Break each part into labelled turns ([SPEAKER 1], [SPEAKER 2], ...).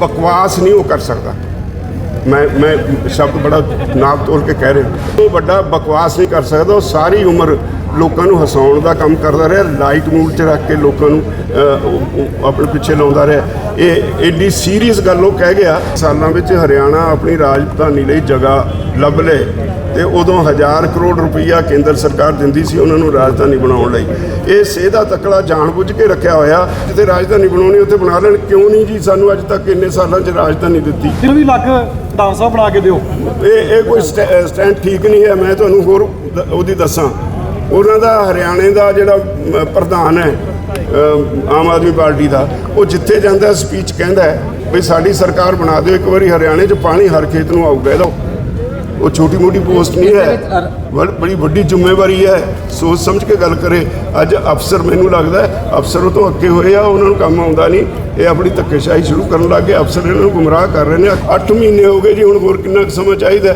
[SPEAKER 1] ਬਕਵਾਸ ਨਹੀਂ ਉਹ ਕਰ ਸਕਦਾ। ਮੈਂ ਮੈਂ ਸ਼ਬਦ ਬੜਾ ਨਾਪ ਤੋਲ ਕੇ ਕਹਿ ਰਿਹਾ। ਉਹ ਵੱਡਾ ਬਕਵਾਸ ਨਹੀਂ ਕਰ ਸਕਦਾ, ਉਹ ਸਾਰੀ ਉਮਰ ਲੋਕਾਂ ਨੂੰ ਹਸਾਉਣ ਦਾ ਕੰਮ ਕਰਦਾ ਰਿਹਾ, ਲਾਈਟ ਮੂਡ 'ਚ ਰੱਖ ਕੇ ਲੋਕਾਂ ਨੂੰ ਆਪਣੇ ਪਿੱਛੇ ਲਾਉਂਦਾ ਰਿਹਾ। ਇਹ ਐਡੀ ਸੀਰੀਅਸ ਗੱਲ ਉਹ ਕਹਿ ਗਿਆ, ਸਾਲਾਂ ਵਿੱਚ ਹਰਿਆਣਾ ਆਪਣੀ ਰਾਜਧਾਨੀ ਲਈ ਜਗ੍ਹਾ ਲੱਭ ਲੇ ਤੇ ਉਦੋਂ ਹਜ਼ਾਰ ਕਰੋੜ ਰੁਪਈਆ ਕੇਂਦਰ ਸਰਕਾਰ ਦਿੰਦੀ ਸੀ ਉਹਨਾਂ ਨੂੰ ਰਾਜਧਾਨੀ ਬਣਾਉਣ ਲਈ। ਇਹ ਸੇਧਾ ਤਕੜਾ ਜਾਣਬੁੱਝ ਕੇ ਰੱਖਿਆ ਹੋਇਆ ਜਿੱਥੇ ਰਾਜਧਾਨੀ ਬਣਾਉਣੀ ਉੱਥੇ ਬਣਾ ਲੈਣ ਕਿਉਂ ਨਹੀਂ ਜੀ ਸਾਨੂੰ ਅੱਜ ਤੱਕ ਇੰਨੇ ਸਾਲਾਂ 'ਚ ਰਾਜਧਾਨੀ ਦਿੱਤੀ?
[SPEAKER 2] ਇਹਨੂੰ ਵੀ ਲੱਗ ਵਿਧਾਨ ਸਭਾ ਬਣਾ ਕੇ ਦਿਓ।
[SPEAKER 1] ਇਹ ਇਹ ਕੋਈ ਸਟੈ- ਸਟੈਂਡ ਠੀਕ ਨਹੀਂ ਹੈ ਮੈਂ ਤੁਹਾਨੂੰ ਹੋਰ ਉਹਦੀ ਦੱਸਾਂ। ਉਹਨਾਂ ਦਾ ਹਰਿਆਣੇ ਦਾ ਜਿਹੜਾ ਪ੍ਰਧਾਨ ਹੈ ਆਮ ਆਦਮੀ ਪਾਰਟੀ ਦਾ ਉਹ ਜਿੱਥੇ ਜਾਂਦਾ ਸਪੀਚ ਕਹਿੰਦਾ ਵੀ ਸਾਡੀ ਸਰਕਾਰ ਬਣਾ ਦਿਓ ਇੱਕ ਵਾਰੀ ਹਰਿਆਣੇ 'ਚ ਪਾਣੀ ਹਰ ਖੇਤ ਨੂੰ ਆਊਗਾ ਇਹਦਾ ਉਹ ਛੋਟੀ ਮੋਟੀ ਪੋਸਟ ਨਹੀਂ ਹੈ। ਬੜ- ਵੱਡੀ ਜ਼ਿੰਮੇਵਾਰੀ ਹੈ। ਸੋਚ ਸਮਝ ਕੇ ਗੱਲ ਕਰੇ। ਅੱਜ ਅਫਸਰ ਮੈਨੂੰ ਲੱਗਦਾ ਹੈ, ਅਫਸਰ ਉਹ ਤੋਂ ਅੱਕੇ ਹੋਏ ਆ ਉਹਨਾਂ ਨੂੰ ਕੰਮ ਆਉਂਦਾ ਨਹੀਂ। ਇਹ ਆਪਣੀ ਧੱਕੇਸ਼ਾਹੀ ਸ਼ੁਰੂ ਕਰਨ ਲੱਗ ਗਏ। ਅਫਸਰ ਇਹਨਾਂ ਨੂੰ ਗੁੰਮਰਾਹ ਕਰ ਰਹੇ ਨੇ। 8 ਮਹੀਨੇ ਹੋ ਗਏ ਜੀ ਹੁਣ ਹੋਰ ਕਿੰਨਾ ਸਮਾਂ ਚਾਹੀਦਾ?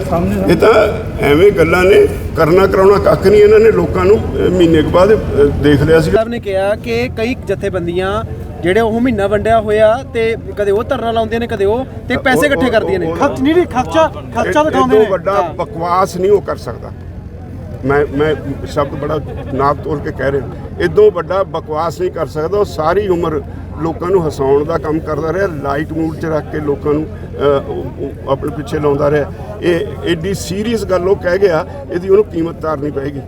[SPEAKER 1] ਇਹ ਤਾਂ ਐਵੇਂ ਗੱਲਾਂ ਨੇ ਕਰਨਾ ਕਰਾਉਣਾ ਕੱਖ ਨਹੀਂ ਇਹਨਾਂ ਨੇ। ਲੋਕਾਂ ਨੂੰ ਮਹੀਨੇ ਕੁ ਬਾਅਦ ਦੇਖ ਲਿਆ ਸੀ।
[SPEAKER 3] ਸਾਹਿਬ ਨੇ ਕਿਹਾ ਕਿ ਕਈ ਜਥੇਬੰਦੀਆਂ ਜਿਹੜੇ ਉਹ ਮਹੀਨਾ ਵੰਡਿਆ ਹੋਇਆ ਤੇ ਕਦੇ ਉਹ ਧਰਨਾ ਲਾਉਂਦੀਆਂ ਨੇ ਕਦੇ ਉਹ ਤੇ ਪੈਸੇ ਇਕੱਠੇ ਕਰਦੀਆਂ ਨੇ।
[SPEAKER 2] ਖਰਚ ਨਹੀਂ ਨਹੀਂ ਖਰਚਾ ਖਰਚਾ ਦਿਖਾਉਂਦੇ ਨੇ।
[SPEAKER 1] ਵੱਡਾ ਬਕਵਾਸ ਨਹੀਂ ਉਹ ਕਰ ਸਕਦਾ। ਮੈਂ ਮੈਂ ਸ਼ਬਦ ਬੜਾ ਨਾਪ ਤੋਲ ਕੇ ਕਹਿ ਰਿਹਾ। ਇਦੋਂ ਵੱਡਾ ਬਕਵਾਸ ਨਹੀਂ ਕਰ ਸਕਦਾ ਉਹ ਸਾਰੀ ਉਮਰ ਲੋਕਾਂ ਨੂੰ ਹਸਾਉਣ ਦਾ ਕੰਮ ਕਰਦਾ ਰਿਹਾ ਲਾਈਟ ਮੂਡ 'ਚ ਰੱਖ ਕੇ ਲੋਕਾਂ ਨੂੰ ਆਪਣੇ ਪਿੱਛੇ ਲਾਉਂਦਾ ਰਿਹਾ। ਇਹ ਐਡੀ ਸੀਰੀਅਸ ਗੱਲ ਉਹ ਕਹਿ ਗਿਆ ਇਹਦੀ ਉਹਨੂੰ ਕੀਮਤ ਤਾਰਨੀ ਪਏਗੀ।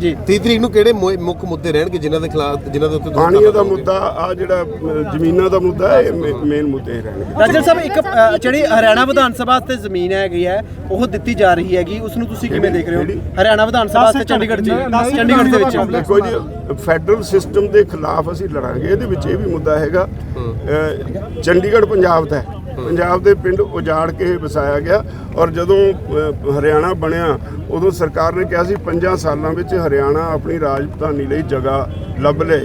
[SPEAKER 3] ਜੀ।
[SPEAKER 4] 30 ਤਰੀਕ ਨੂੰ ਕਿਹੜੇ ਮੁ- ਮੁੱਖ ਮੁੱਦੇ ਰਹਿਣਗੇ ਜਿਨ੍ਹਾਂ ਦੇ ਖਿਲਾਫ ਜਿਨ੍ਹਾਂ ਦੇ ਉੱਤੇ ਤੁਸੀਂ
[SPEAKER 1] ਪਾਣੀ ਦਾ? ਮੁੱਦਾ ਆ ਜਿਹੜਾ ਜ਼ਮੀਨਾਂ ਦਾ ਮੁੱਦਾ ਹੈ ਇਹ ਮੇਨ ਮੁੱਦੇ ਹੀ ਰਹਿਣਗੇ।
[SPEAKER 3] ਰਾਜਲ ਸਾਹਿਬ ਇੱਕ ਅ, ਜਿਹੜੀ ਹਰਿਆਣਾ ਵਿਧਾਨ ਸਭਾ ਤੇ ਜ਼ਮੀਨ ਹੈਗੀ ਹੈ ਉਹ ਦਿੱਤੀ ਜਾ ਰਹੀ ਹੈਗੀ। ਉਸ ਨੂੰ ਤੁਸੀਂ ਕਿਵੇਂ ਦੇਖ ਰਹੇ ਹੋ? ਹਰਿਆਣਾ ਵਿਧਾਨ ਸਭਾ ਤੇ ਚੰਡੀਗੜ੍ਹ ਚ ਚੰਡੀਗੜ੍ਹ ਦੇ ਵਿੱਚ।
[SPEAKER 1] ਦੇਖੋ ਜੀ ਫੈਡਰਲ ਸਿਸਟਮ ਦੇ ਖਿਲਾਫ ਅਸੀਂ ਲੜਾਂਗੇ। ਇਹਦੇ ਵਿੱਚ ਇਹ ਵੀ ਮੁੱਦਾ ਹੈਗਾ ਅਹ, ਚੰਡੀਗੜ੍ਹ ਪੰਜਾਬ ਦਾ ਹੈ। ਪੰਜਾਬ ਦੇ ਪਿੰਡ ਉਜਾੜ ਕੇ ਵਸਾਇਆ ਗਿਆ ਔਰ ਜਦੋਂ ਹਰਿਆਣਾ ਬਣਿਆ, ਉਦੋਂ ਸਰਕਾਰ ਨੇ ਕਿਹਾ ਸੀ 5 ਸਾਲਾਂ ਵਿੱਚ ਹਰਿਆਣਾ ਆਪਣੀ ਰਾਜਧਾਨੀ ਲਈ ਜਗ੍ਹਾ ਲੱਭ ਲੇ।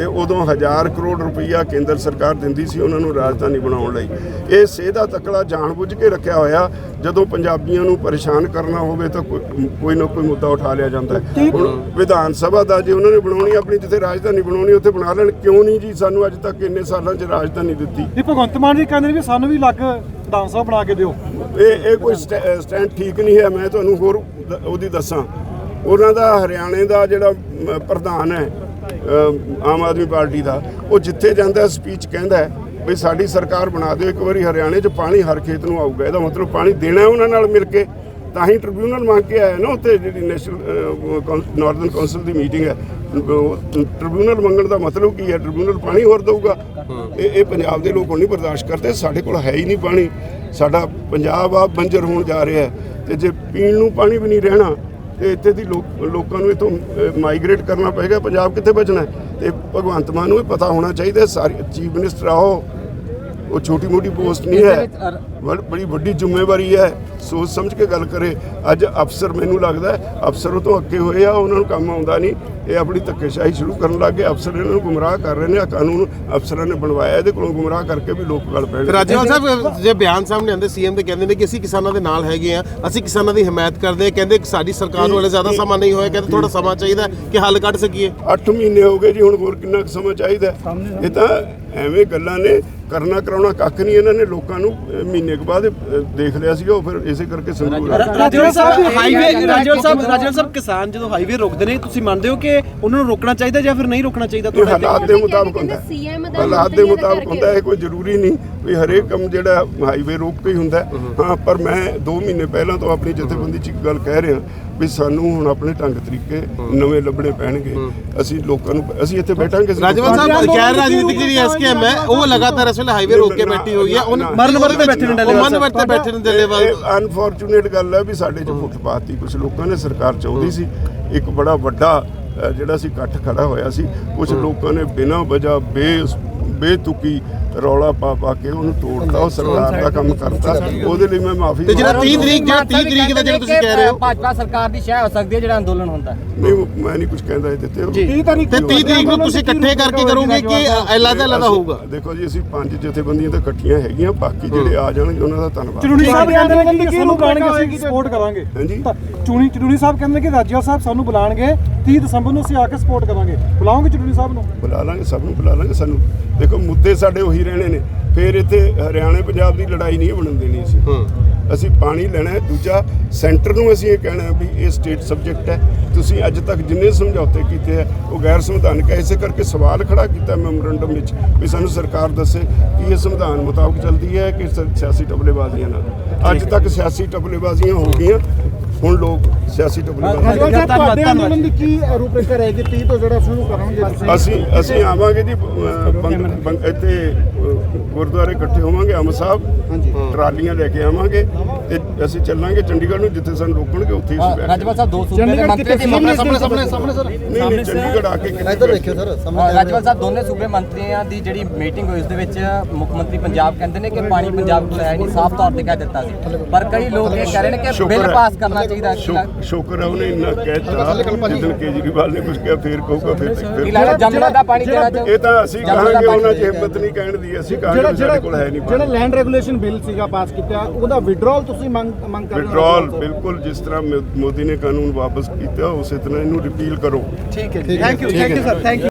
[SPEAKER 1] ਤੇ ਉਦੋਂ ਹਜ਼ਾਰ ਕਰੋੜ ਰੁਪਈਆ ਕੇਂਦਰ ਸਰਕਾਰ ਦਿੰਦੀ ਸੀ ਉਹਨਾਂ ਨੂੰ ਰਾਜਧਾਨੀ ਬਣਾਉਣ ਲਈ। ਇਹ ਸੇਧਾ ਤਕੜਾ ਜਾਣਬੁੱਝ ਕੇ ਰੱਖਿਆ ਹੋਇਆ ਜਦੋਂ ਪੰਜਾਬੀਆਂ ਨੂੰ ਪਰੇਸ਼ਾਨ ਕਰਨਾ ਹੋਵੇ ਤਾਂ ਕੋਈ ਨਾ ਕੋਈ ਮੁੱਦਾ ਉਠਾ ਲਿਆ ਜਾਂਦਾ ਹੈ। ਹੁਣ ਵਿਧਾਨ ਸਭਾ ਦਾ ਜੇ ਉਹਨਾਂ ਨੇ ਬਣਾਉਣੀ ਆਪਣੀ ਜਿੱਥੇ ਰਾਜਧਾਨੀ ਬਣਾਉਣੀ ਉੱਥੇ ਬਣਾ ਲੈਣ ਕਿਉਂ ਨਹੀਂ ਜੀ ਸਾਨੂੰ ਅੱਜ ਤੱਕ ਇੰਨੇ ਸਾਲਾਂ 'ਚ ਰਾਜਧਾਨੀ ਦਿੱਤੀ?
[SPEAKER 2] ਇਹ ਭਗਵੰਤ ਮਾਨ ਜੀ ਕਹਿੰਦੇ ਨੇ ਵੀ ਸਾਨੂੰ ਵੀ ਲੱਗ ਵਿਧਾਨ ਸਭਾ ਬਣਾ ਕੇ ਦਿਓ।
[SPEAKER 1] ਇਹ ਇਹ ਕੋਈ ਸਟੈ- ਸਟੈਂਡ ਠੀਕ ਨਹੀਂ ਹੈ ਮੈਂ ਤੁਹਾਨੂੰ ਹੋਰ ਉਹਦੀ ਦੱਸਾਂ। ਉਹਨਾਂ ਦਾ ਹਰਿਆਣੇ ਦਾ ਜਿਹੜਾ ਪ੍ਰਧਾਨ ਹੈ ਆਮ ਆਦਮੀ ਪਾਰਟੀ ਦਾ, ਉਹ ਜਿੱਥੇ ਜਾਂਦਾ ਸਪੀਚ ਕਹਿੰਦਾ ਵੀ ਸਾਡੀ ਸਰਕਾਰ ਬਣਾ ਦਿਓ, ਇੱਕ ਵਾਰੀ ਹਰਿਆਣੇ 'ਚ ਪਾਣੀ ਹਰ ਖੇਤ ਨੂੰ ਆਊਗਾ, ਇਹਦਾ ਮਤਲਬ ਪਾਣੀ ਦੇਣਾ ਉਹਨਾਂ ਨਾਲ ਮਿਲ ਕੇ, ਤਾਂ ਹੀ ਟ੍ਰਿਬਿਊਨਲ ਮੰਗ ਕੇ ਆਇਆ ਨਾ ਉੱਥੇ ਜਿਹੜੀ ਨੈਸ਼ਨਲ ਨਾਰਥਰਨ ਕਾਉਂਸਲ ਦੀ ਮੀਟਿੰਗ ਹੈ ਟ੍ਰਿਬਿਊਨਲ ਮੰਗਣ ਦਾ ਮਤਲਬ ਕੀ ਹੈ ਟ੍ਰਿਬਿਊਨਲ ਪਾਣੀ ਹੋਰ ਦੇਊਗਾ? ਇਹ ਇਹ ਪੰਜਾਬ ਦੇ ਲੋਕ ਹੁਣ ਨਹੀਂ ਬਰਦਾਸ਼ਤ ਕਰਦੇ, ਸਾਡੇ ਕੋਲ ਹੈ ਹੀ ਨਹੀਂ ਪਾਣੀ, ਸਾਡਾ ਪੰਜਾਬ ਆ ਬੰਜਰ ਹੋਣ ਜਾ ਰਿਹਾ ਹੈ, ਤੇ ਜੇ ਪੀਣ ਨੂੰ ਪਾਣੀ ਵੀ ਨਹੀਂ ਰਹਿਣਾ ਤੇ ਇੱਥੇ ਦੀ ਲੋਕਾਂ ਨੂੰ ਇਥੋਂ ਮਾਈਗ੍ਰੇਟ ਕਰਨਾ ਪਏਗਾ, ਪੰਜਾਬ ਕਿੱਥੇ ਬਚਣਾ ਹੈ? ਤੇ ਭਗਵੰਤ ਮਾਨ ਨੂੰ ਵੀ ਪਤਾ ਹੋਣਾ ਚਾਹੀਦਾ ਸਾਰੀ ਚੀਫ ਮਿਨਿਸਟਰ ਆਓ, ਉਹ ਛੋਟੀ ਮੋਟੀ ਪੋਸਟ ਨਹੀਂ ਹੈ ਬੜ- ਬੜੀ ਵੱਡੀ ਜ਼ਿੰਮੇਵਾਰੀ ਹੈ। ਸੋਚ ਸਮਝ ਕੇ ਗੱਲ ਕਰੇ। ਅੱਜ ਅਫਸਰ ਮੈਨੂੰ ਲੱਗਦਾ ਹੈ, ਅਫਸਰ ਉਹ ਤੋਂ ਅੱਕੇ ਹੋਏ ਆ ਉਹਨਾਂ ਨੂੰ ਕੰਮ ਆਉਂਦਾ ਨਹੀਂ। ਇਹ ਆਪਣੀ ਧੱਕੇਸ਼ਾਹੀ ਸ਼ੁਰੂ ਕਰਨ ਲੱਗ। ਗਏ ਅਫਸਰ ਇਹਨਾਂ ਨੂੰ ਗੁੰਮਰਾਹ ਕਰ ਰਹੇ ਨੇ। ਆ ਕਾਨੂੰਨ ਅਫਸਰਾਂ ਨੇ ਬਣਵਾਇਆ। ਇਹਦੇ ਕੋਲੋਂ ਗੁੰਮਰਾਹ ਕਰਕੇ ਵੀ ਲੋਕ ਗੱਲ ਪੈਣ
[SPEAKER 4] ਰਾਜੇਵਾਲ ਸਾਹਿਬ ਜੇ ਬਿਆਨ ਸਾਹਮਣੇ ਆਉਂਦੇ ਸੀਐਮ ਦੇ ਕਹਿੰਦੇ ਨੇ ਕਿ ਅਸੀਂ ਕਿਸਾਨਾਂ ਦੇ ਨਾਲ ਹੈਗੇ ਆ ਅਸੀਂ ਕਿਸਾਨਾਂ ਦੀ ਹਮਾਇਤ ਕਰਦੇ ਆ। ਕਹਿੰਦੇ ਸਾਡੀ ਸਰਕਾਰ ਨੂੰ ਹਲੇ ਜ਼ਿਆਦਾ ਸਮਾਂ ਨਹੀਂ ਹੋਇਆ। ਕਹਿੰਦੇ ਥੋੜਾ ਸਮਾਂ ਚਾਹੀਦਾ ਕਿ ਹੱਲ ਕੱਢ ਸਕੀਏ।
[SPEAKER 1] 8 ਮਹੀਨੇ ਹੋ ਗਏ ਜੀ ਹੁਣ ਹੋਰ ਕਿੰਨਾ ਕੁ ਸਮਾਂ ਚਾਹੀਦਾ? ਇਹ ਤਾਂ ਐਵੇਂ ਗੱਲਾਂ ਨੇ। ਕਰਨਾ ਕਰਾਉਣਾ ਕੱਖ ਨਹੀਂ ਇਹਨਾਂ ਨੇ। ਲੋਕਾਂ ਨੂੰ ਅਹ, ਮਹੀਨੇ ਕੁ ਬਾਅਦ ਅਹ, ਦੇਖ ਲਿਆ ਸੀਗਾ ਉਹ ਫਿਰ ਇਸੇ ਕਰਕੇ ਸੰਗਰੂਰ
[SPEAKER 3] ਰਾਜਲ ਸਾਹਿਬ ਹਾਈਵੇ ਰਾਜਲ ਸਾਹਿਬ ਰਾਜਲ ਸਾਹਿਬ ਕਿਸਾਨ ਜਦੋਂ ਹਾਈਵੇ ਰੋਕਦੇ ਨੇ ਤੁਸੀਂ ਮੰਨਦੇ ਹੋ ਕਿ ਉਹਨਾਂ ਨੂੰ ਰੋਕਣਾ ਚਾਹੀਦਾ ਜਾਂ ਫਿਰ ਨਹੀਂ ਰੋਕਣਾ ਚਾਹੀਦਾ
[SPEAKER 1] ਇਹ
[SPEAKER 3] ਤੁਹਾਡੇ
[SPEAKER 1] ਹਾਲਾਤ ਦੇ ਮੁਤਾਬਕ ਹੁੰਦਾ ਹੈ।
[SPEAKER 5] CM ਦਾ
[SPEAKER 1] ਹਾਲਾਤ ਦੇ ਮੁਤਾਬਕ ਹੁੰਦਾ ਹੈ ਕੋਈ ਜ਼ਰੂਰੀ ਨਹੀਂ ਵੀ ਹਰੇਕ ਕੰਮ ਜਿਹੜਾ ਹਾਈਵੇ ਰੋਕ ਕੇ ਹੀ ਹੁੰਦਾ ਹੈ। ਹਾਂ। ਪਰ ਮੈਂ 2 ਮਹੀਨੇ ਪਹਿਲਾਂ ਤੋਂ ਆਪਣੀ ਜਥੇਬੰਦੀ ਚ ਇੱਕ ਗੱਲ ਕਹਿ ਰਿਹਾ ਵੀ ਸਾਨੂੰ ਹੁਣ ਆਪਣੇ ਢੰਗ ਤਰੀਕੇ ਨਵੇਂ ਲੱਭਣੇ ਪੈਣਗੇ। ਅਸੀਂ ਲੋਕਾਂ ਨੂੰ ਅਸੀਂ ਇੱਥੇ ਬੈਠਾਂਗੇ ਅਸੀਂ
[SPEAKER 4] ਰਾਜੇਵਾਲ
[SPEAKER 1] ਲੋਕਾਂ
[SPEAKER 4] ਸਾਹਿਬ ਗੈਰ ਰਾਜਨੀਤਿਕ ਜਿਹੜੀ ਐਸਕੇਐਮ ਹੈ ਉਹ ਲਗਾਤਾਰ ਇਸ ਵੇਲੇ ਹਾਈਵੇ ਰੋਕ ਕੇ ਬੈਠੀ ਹੋਈ ਹੈ ਉਹਨ
[SPEAKER 3] ਮਰਨ ਵਰਤ ਤੇ ਬੈਠੇ ਨੇ ਡੱਲੇਵਾਲ
[SPEAKER 4] ਮਰਨ ਵਰਤ ਤੇ ਬੈਠੇ ਨੇ ਡੱਲੇਵਾਲ
[SPEAKER 1] ਇਹ ਅਨਫੋਰਚੂਨੇਟ ਗੱਲ ਹੈ ਵੀ ਸਾਡੇ ਚ ਫੁੱਟ ਪਾਤੀ। ਕੁਝ ਲੋਕਾਂ ਨੇ ਸਰਕਾਰ ਚਾਹੁੰਦੀ ਸੀ ਇੱਕ ਬੜਾ ਵੱਡਾ ਜਿਹੜਾ ਸੀ ਇਕੱਠ ਖੜਾ ਹੋਇਆ ਸੀ। ਕੁਝ ਲੋਕਾਂ ਨੇ ਬਿਨਾਂ ਵਜ੍ਹਾ ਬੇ ਬੇਤੁਕੀ ਰੌਲਾ ਪਾ ਪਾ ਕੇ ਉਹਨੂੰ ਤੋੜਤਾ ਉਹ ਸਰਕਾਰ ਦਾ ਕੰਮ ਕਰਤਾ। ਉਹਦੇ ਲਈ ਮੈਂ ਮਾਫੀ
[SPEAKER 4] ਤੇ ਜਿਹੜਾ 30 ਤਰੀਕ ਜਿਹੜਾ 30 ਤਰੀਕ ਦਾ ਜਿਹੜਾ ਤੁਸੀਂ ਕਹਿ ਰਹੇ ਹੋ।
[SPEAKER 6] ਭਾਜਪਾ ਸਰਕਾਰ ਦੀ ਸ਼ਹਿ ਹੋ ਸਕਦੀ ਹੈ ਜਿਹੜਾ ਅੰਦੋਲਨ ਹੁੰਦਾ।
[SPEAKER 1] ਨਹੀਂ ਮੈਂ ਨਹੀਂ ਕੁਝ ਕਹਿੰਦਾ ਇਹ ਦਿੱਤੇ
[SPEAKER 3] ਜੀ।
[SPEAKER 2] 30 ਤਾਰੀਖ
[SPEAKER 4] ਤੇ 30 ਤਰੀਕ ਨੂੰ ਤੁਸੀਂ ਇਕੱਠੇ ਕਰਕੇ ਕਰੋਗੇ ਕਿ ਅਲੱਗ ਅਲੱਗ ਹੋਊਗਾ?
[SPEAKER 1] ਦੇਖੋ ਜੀ ਅਸੀਂ ਪੰਜ ਜਥੇਬੰਦੀਆਂ ਤਾਂ ਇਕੱਠੀਆਂ ਹੈਗੀਆਂ ਬਾਕੀ ਜਿਹੜੇ ਆ ਜਾਣਗੇ ਉਹਨਾਂ ਦਾ ਧੰਨਵਾਦ।
[SPEAKER 2] ਚੁਣੀ ਸਾਹਿਬ ਕਹਿੰਦੇ ਨੇ ਕਿ ਸਾਨੂੰ ਬੁਲਾਣਗੇ ਅਸੀਂ ਸਪੋਰਟ ਕਰਾਂਗੇ।
[SPEAKER 1] ਹਾਂਜੀ।
[SPEAKER 2] ਤਾਂ ਚੁਣੀ ਚੁਣੀ ਸਾਹਿਬ ਕਹਿੰਦੇ ਕਿ ਰਾਜਿਆ ਸਾਹਿਬ ਸਾਨੂੰ ਬੁਲਾਣਗੇ 30 ਦਸੰਬਰ ਨੂੰ ਅਸੀਂ ਆ ਕੇ ਸਪੋਰਟ ਕਰਾਂਗੇ। ਬੁਲਾਓਗੇ ਚਟਨੀ ਸਾਹਿਬ ਨੂੰ?
[SPEAKER 1] ਬੁਲਾ ਲਾਂਗੇ ਸਭ ਨੂੰ ਬੁਲਾ ਲਾਂਗੇ ਸਾਨੂੰ। ਦੇਖੋ ਮੁੱਦੇ ਸਾਡੇ ਉਹੀ ਰਹਿਣੇ ਨੇ। ਫਿਰ ਇੱਥੇ ਹਰਿਆਣਾ ਪੰਜਾਬ ਦੀ ਲੜਾਈ ਨਹੀਂ ਬਣਨ ਦੇਣੀ ਸੀ। ਅਸੀਂ ਪਾਣੀ ਲੈਣਾ ਹੈ। ਦੂਜਾ ਸੈਂਟਰ ਨੂੰ ਅਸੀਂ ਇਹ ਕਹਿਣਾ ਹੈ ਵੀ ਇਹ ਸਟੇਟ ਸਬਜੈਕਟ ਹੈ। ਤੁਸੀਂ ਅੱਜ ਤੱਕ ਜਿੰਨੇ ਸਮਝੌਤੇ ਕੀਤੇ ਹੈ ਉਹ ਗੈਰ ਸੰਵਿਧਾਨਕ ਹੈ। ਇਸੇ ਕਰਕੇ ਸਵਾਲ ਖੜਾ ਕੀਤਾ ਮੈਮੋਰੰਡਮ ਵਿੱਚ ਵੀ ਸਾਨੂੰ ਸਰਕਾਰ ਦੱਸੇ ਕਿ ਇਹ ਸੰਵਿਧਾਨ ਮੁਤਾਬਕ ਚੱਲਦੀ ਹੈ ਕਿ ਸਿਆਸੀ ਟਬਲੇਬਾਜ਼ੀਆਂ ਨਾਲ। ਅੱਜ ਤੱਕ ਸਿਆਸੀ ਟਬਲੇਬਾਜ਼ੀਆਂ ਹੋ ਗਈਆਂ। ਹੁਣ ਲੋਕ ਸਿਆਸੀ ਟਬਲੇਬਾਜ਼ੀ
[SPEAKER 3] ਤੁਹਾਡੇ ਅੰਦੋਲਨ
[SPEAKER 2] ਦੀ ਕੀ ਰੂਪਰੇਖਾ ਰਹੇਗੀ? 30 ਤੋਂ ਜਿਹੜਾ ਸ਼ੁਰੂ ਕਰਾਂਗੇ
[SPEAKER 1] ਅਸੀਂ ਅਸੀਂ ਆਵਾਂਗੇ ਜੀ ਅਹ, ਇੱਥੇ ਅਹ, ਗੁਰਦੁਆਰੇ ਇਕੱਠੇ ਹੋਵਾਂਗੇ ਅਮ ਸਾਹਿਬ ਟਰਾਲੀਆਂ ਲੈ ਕੇ ਆਵਾਂਗੇ ਤੇ ਅਸੀਂ ਚੱਲਾਂਗੇ ਚੰਡੀਗੜ੍ਹ ਨੂੰ ਜਿੱਥੇ ਸਾਨੂੰ ਰੋਕਣਗੇ ਉੱਥੇ ਹੀ ਅਸੀਂ ਬੈਠ
[SPEAKER 6] ਰਾਜਪਾਲ ਸਾਹਿਬ ਦੋ ਸੂਬੇ ਦੇ ਮੰਤਰੀ ਦੀ
[SPEAKER 2] ਸਾਹਮਣੇ ਸਾਹਮਣੇ ਸਾਹਮਣੇ ਸਰ
[SPEAKER 1] ਨਹੀਂ ਨਹੀਂ ਚੰਡੀਗੜ੍ਹ ਆ ਕੇ ਇੱਧਰ ਦੇਖਿਓ ਸਰ
[SPEAKER 6] ਰਾਜਪਾਲ ਸਾਹਿਬ ਦੋਨੇ ਸੂਬੇ ਮੰਤਰੀਆਂ ਦੀ ਜਿਹੜੀ ਮੀਟਿੰਗ ਹੋਈ ਉਸ ਦੇ ਵਿੱਚ ਮੁੱਖ ਮੰਤਰੀ ਪੰਜਾਬ ਕਹਿੰਦੇ ਨੇ ਕਿ ਪਾਣੀ ਪੰਜਾਬ ਕੋਲ ਹੈ ਨਹੀਂ ਸਾਫ਼ ਤੌਰ ਤੇ ਕਹਿ ਦਿੱਤਾ ਸੀ। ਪਰ ਕਈ ਲੋਕ ਇਹ ਕਹਿ ਰਹੇ ਨੇ ਕਿ ਬਿੱਲ ਪਾਸ ਕਰਨਾ ਚਾਹੀਦਾ ਸੀ
[SPEAKER 1] ਸ਼ੁਕਰ ਹੈ ਉਹਨੇ ਇੰਨਾ ਕਹਿਤਾ ਜਿੱਦਣ ਕੇਜਰੀਵਾਲ ਨੇ ਕੁਝ ਕਿਹਾ ਫੇਰ ਕਹੂਗਾ ਫਿਰ
[SPEAKER 6] ਕੀ
[SPEAKER 1] ਫਿਰ
[SPEAKER 6] ਲੱਗਦਾ ਜਮਨਾ ਦਾ ਪਾਣੀ ਦੇਣਾ ਚਾਹੀਦਾ
[SPEAKER 1] ਇਹ ਤਾਂ ਅਸੀਂ
[SPEAKER 6] ਦਾ
[SPEAKER 1] ਕਹਾਂਗੇ
[SPEAKER 6] ਪਾਣੀ
[SPEAKER 1] ਉਹਨਾਂ 'ਚ
[SPEAKER 6] ਦੇਣਾ
[SPEAKER 1] ਹਿੰਮਤ ਨਹੀਂ ਕਹਿਣ ਦੀ ਅਸੀਂ ਕਹਾਂਗੇ
[SPEAKER 2] ਜਿਹੜਾ
[SPEAKER 1] ਸਾਡੇ ਕੋਲ ਹੈ ਨਹੀਂ
[SPEAKER 2] ਜਿਹੜਾ ਲੈਂਡ ਰੈਗੂਲੇਸ਼ਨ ਬਿੱਲ ਸੀਗਾ ਪਾਸ ਕੀਤਾ ਉਹਦਾ ਵਿਡਰਾਅਲ ਤੁਸੀਂ ਮੰਗ ਮੰਗ ਕਰ ਰਹੇ ਹੋ
[SPEAKER 1] ਵਿਡਰਾਲ ਬਿਲਕੁਲ ਜਿਸ ਤਰ੍ਹਾਂ ਮੋ- ਮੋਦੀ ਨੇ ਕਾਨੂੰਨ ਵਾਪਸ ਕੀਤਾ ਉਸੇ ਤਰ੍ਹਾਂ ਇਹਨੂੰ ਰਿਪੀਲ ਕਰੋ।
[SPEAKER 3] ਠੀਕ ਹੈ ਜੀ। Thank you thank you sir thank you